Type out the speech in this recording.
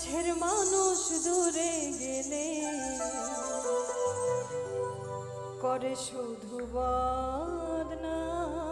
কাছের মানুষ দূরে গেলে করে শুধু বদনাম